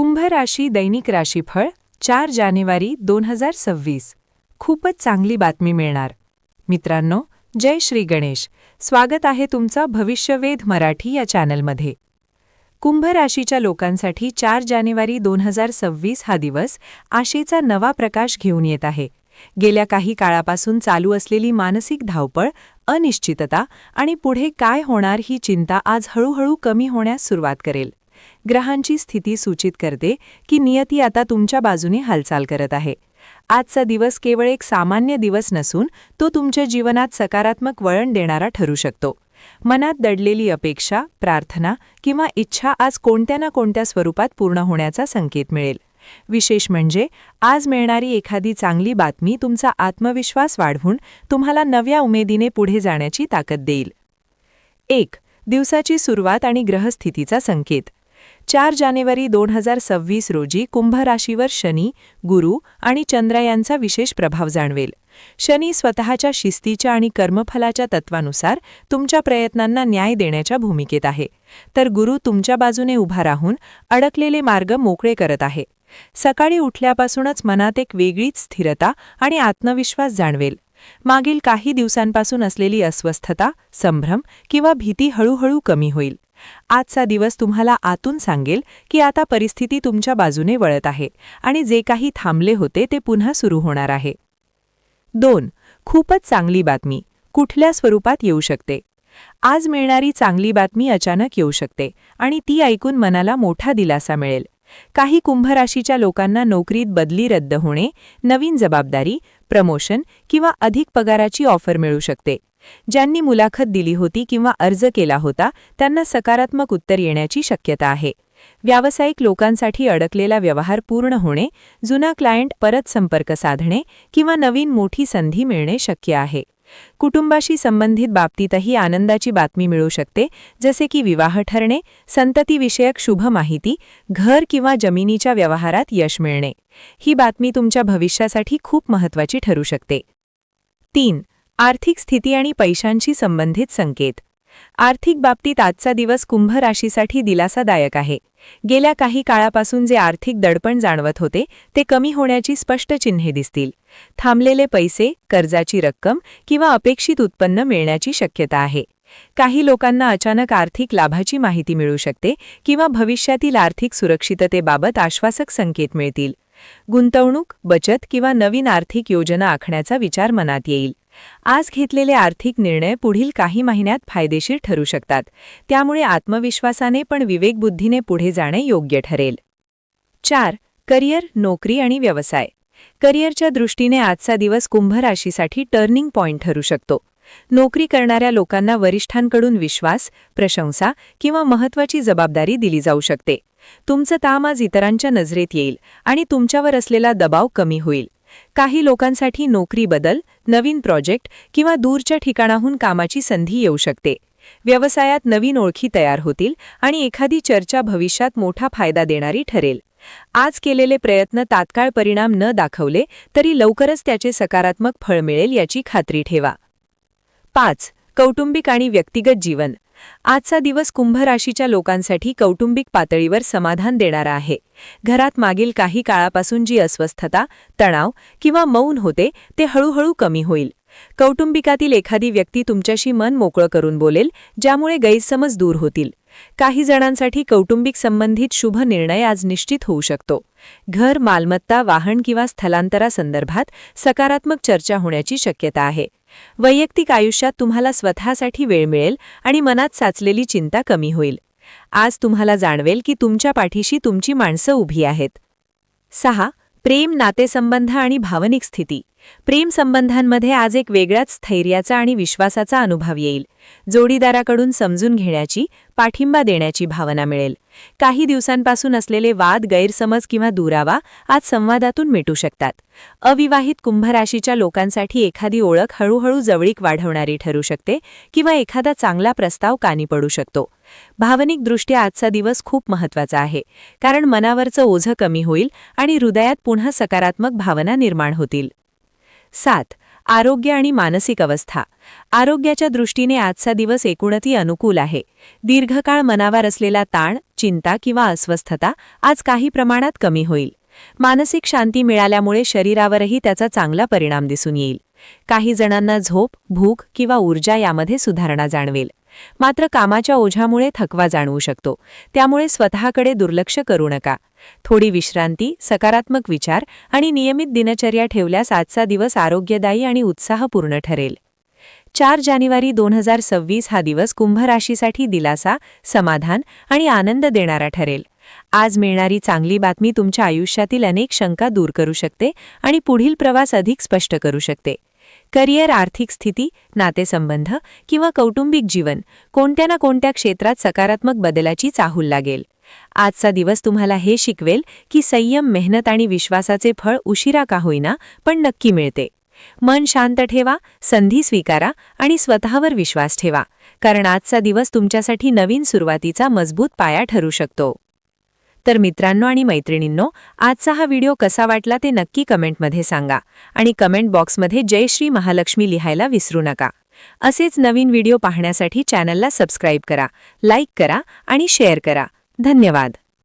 कुंभ राशी दैनिक राशीफळ चार जानेवारी दोन हजार सव्वीस. खूपच चांगली बातमी मिळणार. मित्रांनो जय श्री गणेश. स्वागत आहे तुमचा भविष्यवेध मराठी या चॅनलमध्ये. कुंभ राशीच्या लोकांसाठी चार जानेवारी दोन हजार सव्वीस हा दिवस आशेचा नवा प्रकाश घेऊन येत आहे. गेल्या काही काळापासून चालू असलेली मानसिक धावपळ अनिश्चितता आणि पुढे काय होणार ही चिंता आज हळूहळू कमी होण्यास सुरुवात करेल. ग्रहांची स्थिती सूचित करते की नियती आता तुमच्या बाजूने हालचाल करत आहे. आजचा दिवस केवळ एक सामान्य दिवस नसून तो तुमच्या जीवनात सकारात्मक वळण देणारा ठरू शकतो. मनात दडलेली अपेक्षा प्रार्थना किंवा इच्छा आज कोणत्या ना कोणत्या स्वरूपात पूर्ण होण्याचा संकेत मिळेल. विशेष म्हणजे आज मिळणारी एखादी चांगली बातमी तुमचा आत्मविश्वास वाढवून तुम्हाला नव्या उमेदीने पुढे जाण्याची ताकद देईल. एक दिवसाची सुरुवात आणि ग्रहस्थितीचा संकेत. चार जानेवारी दोन हजार सव्वीस रोजी कुंभ राशीवर शनी गुरु आणि चंद्र यांचा विशेष प्रभाव जाणवेल. शनी स्वतःच्या शिस्तीच्या आणि कर्मफलाच्या तत्वानुसार तुमच्या प्रयत्नांना न्याय देण्याच्या भूमिकेत आहे. तर गुरु तुमच्या बाजूने उभा राहून अडकलेले मार्ग मोकळे करत आहे. सकाळी उठल्यापासूनच मनात एक वेगळीच स्थिरता आणि आत्मविश्वास जाणवेल. मागील काही दिवसांपासून असलेली अस्वस्थता संभ्रम किंवा भीती हळूहळू कमी होईल. आजचा दिवस तुम्हाला आतून सांगेल की आता परिस्थिती तुमच्या बाजूने वळत आहे आणि जे काही थांबले होते ते पुन्हा सुरू होणार आहे. दोन खूपच चांगली बातमी. कुठल्या स्वरूपात येऊ शकते? आज मिळणारी चांगली बातमी अचानक येऊ शकते आणि ती ऐकून मनाला मोठा दिलासा मिळेल. काही कुंभराशीच्या लोकांना नोकरीत बदली रद्द होणे नवीन जबाबदारी प्रमोशन किंवा अधिक पगाराची ऑफर मिळू शकते. ज्यांनी मुलाखत दिली होती किंवा अर्ज केला होता त्यांना सकारात्मक उत्तर येण्याची शक्यता आहे. व्यावसायिक लोकांसाठी अडकलेला व्यवहार पूर्ण होणे जुना क्लायंट परत संपर्क साधणे किंवा नवीन मोठी संधी मिळणे शक्य आहे. कुटुंबाशी संबंधित बाबतीतही आनंदाची बातमी मिळू शकते जसे की विवाह ठरणे संततीविषयक शुभ माहिती घर किंवा जमिनीच्या व्यवहारात यश मिळणे. ही बातमी तुमच्या भविष्यासाठी खूप महत्वाची ठरू शकते. तीन आर्थिक स्थिती आणि पैशांशी संबंधित संकेत. आर्थिक बाबतीत आजचा दिवस कुंभ राशीसाठी दिलासादायक आहे. गेल्या काही काळापासून जे आर्थिक दडपण जाणवत होते ते कमी होण्याची स्पष्ट चिन्हे दिसतील. थांबलेले पैसे कर्जाची रक्कम किंवा अपेक्षित उत्पन्न मिळण्याची शक्यता आहे. काही लोकांना अचानक आर्थिक लाभाची माहिती मिळू शकते किंवा भविष्यातील आर्थिक सुरक्षिततेबाबत आश्वासक संकेत मिळतील. गुंतवणूक बचत किंवा नवीन आर्थिक योजना आखण्याचा विचार मनात येईल. आज घेतलेले आर्थिक निर्णय पुढील काही महिन्यात फायदेशीर ठरू शकतात. त्यामुळे आत्मविश्वासाने पण विवेकबुद्धीने पुढे जाणे योग्य ठरेल. चार करिअर नोकरी आणि व्यवसाय. करिअरच्या दृष्टीने आजचा दिवस कुंभ राशीसाठी टर्निंग पॉइंट ठरू शकतो. नोकरी करणाऱ्या लोकांना वरिष्ठांकडून विश्वास प्रशंसा किंवा महत्वाची जबाबदारी दिली जाऊ शकते. तुमचं ताम आज इतरांच्या नजरेत येईल आणि तुमच्यावर असलेला दबाव कमी होईल. काही लोकांसाठी नोकरी बदल नवीन प्रोजेक्ट किंवा दूरच्या ठिकाणाहून कामाची संधी येऊ शकते. व्यवसायात नवीन ओळखी तयार होतील आणि एखादी चर्चा भविष्यात मोठा फायदा देणारी ठरेल. आज केलेले प्रयत्न तात्काळ परिणाम न दाखवले तरी लवकरच त्याचे सकारात्मक फळ मिळेल याची खात्री ठेवा. पाच. कौटुंबिक आणि व्यक्तिगत जीवन. आजचा दिवस कुंभ राशीच्या लोकांसाठी कौटुंबिक पातळीवर समाधान देणारा आहे. घरात मागील काही काळापासून जी अस्वस्थता तणाव किंवा मौन होते ते हळूहळू कमी होईल. कौटुंबिकातील एखादी व्यक्ती तुमच्याशी मन मोकळं करून बोलेल ज्यामुळे गैरसमज दूर होतील. काही जणांसाठी कौटुंबिक संबंधित शुभ निर्णय आज निश्चित होऊ शकतो. घर मालमत्ता वाहन किंवा स्थलांतरासंदर्भात सकारात्मक चर्चा होण्याची शक्यता आहे. वैयक्तिक आयुष्यात तुम्हाला स्वतःसाठी वेळ मिळेल आणि मनात साचलेली चिंता कमी होईल. आज तुम्हाला जाणवेल की तुमच्या पाठीशी तुमची माणसं उभी आहेत. सहा. प्रेम नातेसंबंध आणि भावनिक स्थिती. प्रेमसंबंधांमध्ये आज एक वेगळ्याच स्थैर्याचा आणि विश्वासाचा अनुभव येईल. जोडीदाराकडून समजून घेण्याची पाठिंबा देण्याची भावना मिळेल. काही दिवसांपासून असलेले वाद गैरसमज किंवा दुरावा आज संवादातून मिटू शकतात. अविवाहित कुंभराशीच्या लोकांसाठी एखादी ओळख हळूहळू जवळीक वाढवणारी ठरू शकते किंवा एखादा चांगला प्रस्ताव कानी पडू शकतो. भावनिकदृष्ट्या आजचा दिवस खूप महत्त्वाचा आहे कारण मनावरचं ओझं कमी होईल आणि हृदयात पुन्हा सकारात्मक भावना निर्माण होतील. सात आरोग्य आणि मानसिक अवस्था. आरोग्याच्या दृष्टीने आजचा दिवस एकूणती अनुकूल आहे. दीर्घकाळ मनावर असलेला ताण चिंता किंवा अस्वस्थता आज काही प्रमाणात कमी होईल. मानसिक शांती मिळाल्यामुळे शरीरावरही त्याचा चांगला परिणाम दिसून येईल. काही जणांना झोप भूक किंवा ऊर्जा यामध्ये सुधारणा जाणवेल. मात्र कामाच्या ओझ्यामुळे थकवा जाणवू शकतो. त्यामुळे स्वतःकडे दुर्लक्ष करू नका. थोडी विश्रांती सकारात्मक विचार आणि नियमित दिनचर्या ठेवल्यास आजचा दिवस आरोग्यदायी आणि उत्साहपूर्ण ठरेल. चार जानेवारी दोन हजार सव्वीस हा दिवस कुंभ राशीसाठी दिलासा समाधान आणि आनंद देणारा ठरेल. आज मिळणारी चांगली बातमी तुमच्या आयुष्यातील अनेक शंका दूर करू शकते आणि पुढील प्रवास अधिक स्पष्ट करू शकते. करिअर आर्थिक स्थिती नातेसंबंध किंवा कौटुंबिक जीवन कोणत्या ना कोणत्या क्षेत्रात सकारात्मक बदलाची चाहूल लागेल? आजचा दिवस तुम्हाला हे शिकवेल की संयम मेहनत आणि विश्वासाचे फळ उशिरा का होईना पण नक्की मिळते. मन शांत ठेवा संधी स्वीकारा आणि स्वतःवर विश्वास ठेवा कारण आजचा दिवस तुमच्यासाठी नवीन सुरुवातीचा मजबूत पाया ठरू शकतो. तर मित्रांनो आणि मैत्रिणींनो आजचा हा व्हिडिओ कसा वाटला ते नक्की कमेंटमध्ये सांगा आणि कमेंट बॉक्समध्ये जय श्री महालक्ष्मी लिहायला विसरू नका. असेच नवीन व्हिडिओ पाहण्यासाठी चॅनलला सबस्क्राईब करा लाईक करा आणि शेअर करा. धन्यवाद.